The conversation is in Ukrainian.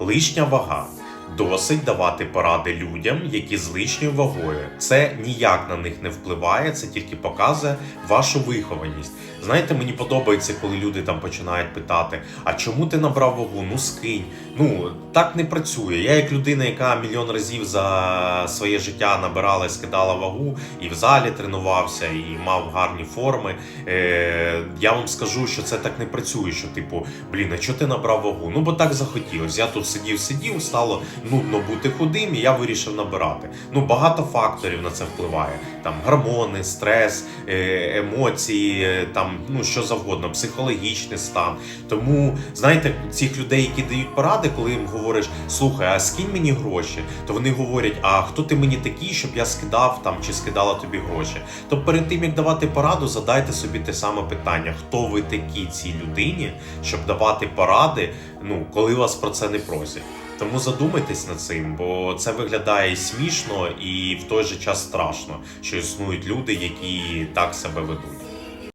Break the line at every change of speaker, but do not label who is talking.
Лишня вага. Досить давати поради людям, які з лишньою вагою. Це ніяк на них не впливає, це тільки показує вашу вихованість. Знаєте, мені подобається, коли люди там починають питати: а чому ти набрав вагу? Ну скинь. Ну так не працює. Я як людина, яка мільйон разів за своє життя набирала і скидала вагу, і в залі тренувався, і мав гарні форми. Е, я вам скажу, що це так не працює. Що, типу, блін, а чого ти набрав вагу? Ну бо так захотілось. Я тут сидів, сидів, стало нудно бути худим, і я вирішив набирати. Ну багато факторів на це впливає. Там гормони, стрес, е, емоції, е, там ну що завгодно, психологічний стан. Тому знаєте, цих людей, які дають поради, коли їм говориш, слухай, а скинь мені гроші, то вони говорять: а хто ти мені такий, щоб я скидав там чи скидала тобі гроші? То перед тим як давати пораду, задайте собі те саме питання: хто ви такі цій людині, щоб давати поради, ну коли вас про це не просять. Тому задумайтесь над цим, бо це виглядає смішно і в той же час страшно, що існують люди, які так себе ведуть.